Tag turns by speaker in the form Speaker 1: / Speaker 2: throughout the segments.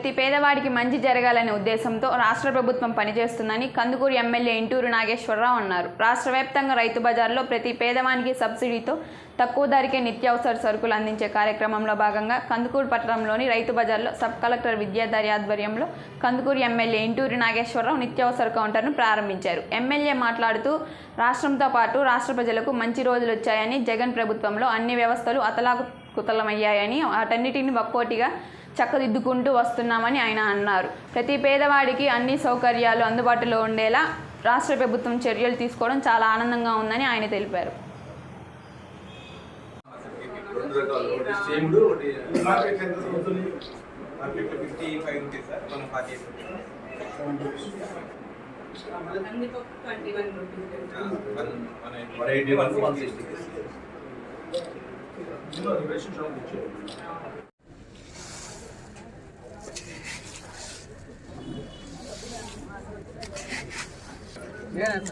Speaker 1: ప్రతి పేదవాడికి మంచి జరగాలనే ఉద్దేశంతో రాష్ట్ర ప్రభుత్వం పనిచేస్తుందని కందుకూరు ఎమ్మెల్యే ఇంటూరు నాగేశ్వరరావు అన్నారు. రాష్ట్ర వ్యాప్తంగా రైతు బజార్లో ప్రతి పేదవానికి సబ్సిడీతో తక్కువ ధరకే నిత్యావసర సరుకులు అందించే కార్యక్రమంలో భాగంగా కందుకూరు పట్టణంలోని రైతు బజార్లో సబ్ కలెక్టర్ విద్యాధారి ఆధ్వర్యంలో కందుకూరు ఎమ్మెల్యే ఇంటూరి నాగేశ్వరరావు నిత్యావసర కౌంటర్ను ప్రారంభించారు. ఎమ్మెల్యే మాట్లాడుతూ రాష్ట్రంతో పాటు రాష్ట్ర ప్రజలకు మంచి రోజులు వచ్చాయని జగన్ ప్రభుత్వంలో అన్ని వ్యవస్థలు అతలాకుతలమయ్యాయని వాటన్నిటిని ఒక్కోటిగా చక్కదిద్దుకుంటూ వస్తున్నామని ఆయన అన్నారు. ప్రతి పేదవాడికి అన్ని సౌకర్యాలు అందుబాటులో ఉండేలా రాష్ట్ర ప్రభుత్వం చర్యలు తీసుకోవడం చాలా ఆనందంగా ఉందని ఆయన తెలిపారు.
Speaker 2: రెండు
Speaker 3: ఇచ్చారు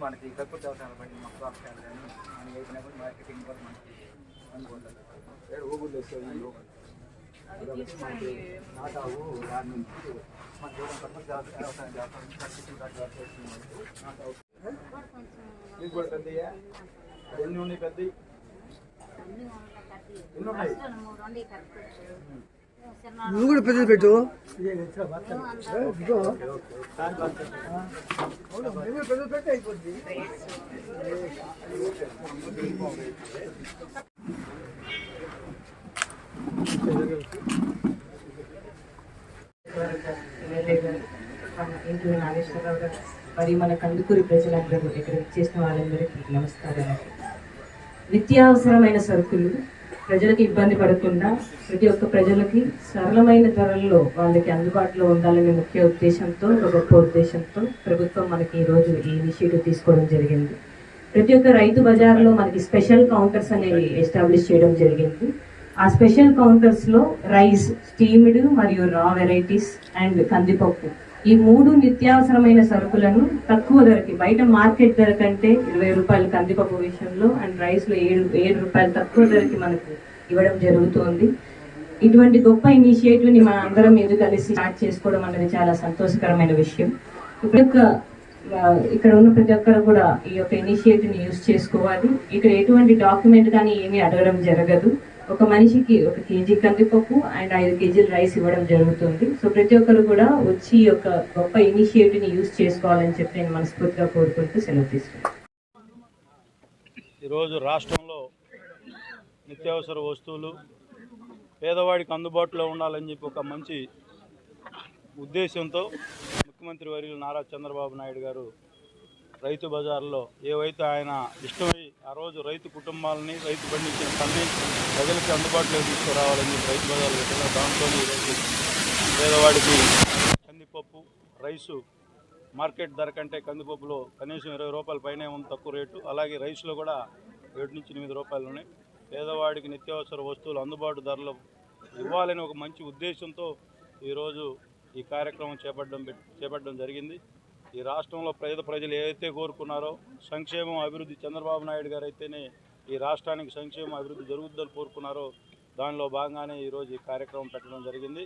Speaker 4: మనకి ప్రకృతి అవసరాలు పడింది మాకు క్రాప్ కానీ మనకి అయిపోయినా మార్కెటింగ్ కూడా మనకి ఏడు నాటావు దాని నుంచి మన దూరం ప్రకృతి వ్యవసాయం చేస్తాం కూడా పెద్దయ్యా ఎన్ని ఉన్నాయి పెద్దవి ఎన్ని ఉన్నాయి
Speaker 5: నువ్వు కూడా పెద్దది పెట్టు. పెద్ద పెట్టి అయిపోద్ది
Speaker 6: ఇంటి నాగేశ్వరరావు గారు మరి మన కందుకూరి ప్రజలందరూ ఇక్కడ చేసిన వాళ్ళందరికీ నమస్కారం నిత్యావసరమైన సరుకులు ప్రజలకు ఇబ్బంది పడకుండా ప్రతి ఒక్క ప్రజలకి సరళమైన ధరల్లో వాళ్ళకి అందుబాటులో ఉండాలనే ముఖ్య ఉద్దేశంతో ఒక గొప్ప ఉద్దేశంతో ప్రభుత్వం మనకి ఈరోజు ఈ ఇనిషియేటివ్ తీసుకోవడం జరిగింది. ప్రతి ఒక్క రైతు బజార్లో మనకి స్పెషల్ కౌంటర్స్ అనేవి ఎస్టాబ్లిష్ చేయడం జరిగింది. ఆ స్పెషల్ కౌంటర్స్లో రైస్ స్టీమ్డ్ మరియు రా వెరైటీస్ అండ్ కందిపప్పు. ఈ మూడు నిత్యావసరమైన సరుకులను తక్కువ ధరకి బయట మార్కెట్ ధర కంటే ఇరవై రూపాయలు కందిపప్పు విషయంలో అండ్ రైస్లో ఏడు ఏడు రూపాయలు తక్కువ ధరకి మనకు ఇవ్వడం జరుగుతోంది. ఇటువంటి గొప్ప ఇనిషియేటివ్ని మన అందరం మీద కలిసి స్టార్ట్ చేసుకోవడం అనేది చాలా సంతోషకరమైన విషయం. ప్రతి ఒక్క ఇక్కడ ఉన్న ప్రతి ఒక్కరు కూడా ఈ యొక్క ఇనిషియేటివ్ని యూజ్ చేసుకోవాలి. ఇక్కడ ఎటువంటి డాక్యుమెంట్ కానీ ఏమీ అడగడం జరగదు. ఒక మనిషికి ఒక కేజీ కందిపప్పు అండ్ ఐదు కేజీలు రైస్ ఇవ్వడం జరుగుతుంది. సో ప్రతి ఒక్కరు కూడా వచ్చి ఒక గొప్ప ఇనిషియేటివ్ని యూజ్ చేసుకోవాలని చెప్పి నేను మనస్ఫూర్తిగా కోరుకుంటూ సెలవు తీసుకున్నాను
Speaker 7: ఈరోజు రాష్ట్రంలో నిత్యావసర వస్తువులు పేదవాడికి అందుబాటులో ఉండాలని చెప్పి ఒక మంచి ఉద్దేశంతో ముఖ్యమంత్రి వర్యులు నారా చంద్రబాబు నాయుడు గారు రైతు బజార్లో ఏవైతే ఆయన ఇష్టమై ఆ రోజు రైతు కుటుంబాలని రైతు పండించిన పని ప్రజలకి అందుబాటులో తీసుకురావాలని చెప్పి రైతు బజార్లు పెట్టిన దాంట్లో ఈరోజు పేదవాడికి కందిపప్పు రైసు మార్కెట్ ధర కంటే కందిపప్పులో కనీసం ఇరవై రూపాయల పైనే ఉంది తక్కువ రేటు. అలాగే రైస్లో కూడా ఏడు నుంచి ఎనిమిది రూపాయలు ఉన్నాయి. పేదవాడికి నిత్యావసర వస్తువులు అందుబాటు ధరలో ఇవ్వాలని ఒక మంచి ఉద్దేశంతో ఈరోజు ఈ కార్యక్రమం చేపట్టడం చేపట్టడం జరిగింది. ఈ రాష్ట్రంలో పేద ప్రజలు ఏదైతే కోరుకున్నారో సంక్షేమం అభివృద్ధి చంద్రబాబు నాయుడు గారు అయితేనే ఈ రాష్ట్రానికి సంక్షేమం అభివృద్ధి జరుగుతుందని కోరుకున్నారో దానిలో భాగంగానే ఈరోజు ఈ కార్యక్రమం పెట్టడం జరిగింది.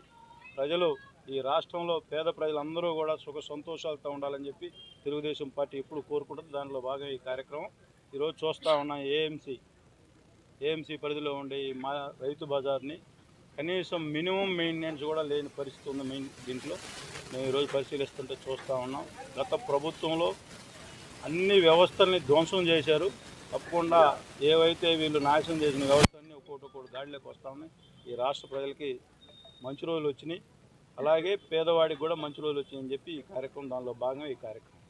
Speaker 7: ప్రజలు ఈ రాష్ట్రంలో పేద ప్రజలందరూ కూడా సుఖ సంతోషాలతో ఉండాలని చెప్పి తెలుగుదేశం పార్టీ ఎప్పుడు కోరుకుంటుంది. దానిలో భాగం ఈ కార్యక్రమం. ఈరోజు చూస్తూ ఉన్నాం ఏఎంసీ ఏఎంసీ పరిధిలో ఉండే ఈ మా రైతు బజార్ని కనీసం మినిమం మెయింటెనెన్స్ కూడా లేని పరిస్థితి ఉంది మెయిన్ దీంట్లో. మేము ఈరోజు పరిశీలిస్తుంటే చూస్తూ ఉన్నాం. గత ప్రభుత్వంలో అన్ని వ్యవస్థల్ని ధ్వంసం చేశారు. తప్పకుండా ఏవైతే వీళ్ళు నాశనం చేసిన వ్యవస్థలన్నీ ఒక్కోటి ఒక్కొక్కటి దాడిలోకి వస్తూ ఉన్నాయి. ఈ రాష్ట్ర ప్రజలకి మంచి రోజులు వచ్చినాయి. అలాగే పేదవాడికి కూడా మంచి రోజులు వచ్చాయని చెప్పి ఈ కార్యక్రమం దానిలో భాగంగా ఈ కార్యక్రమం.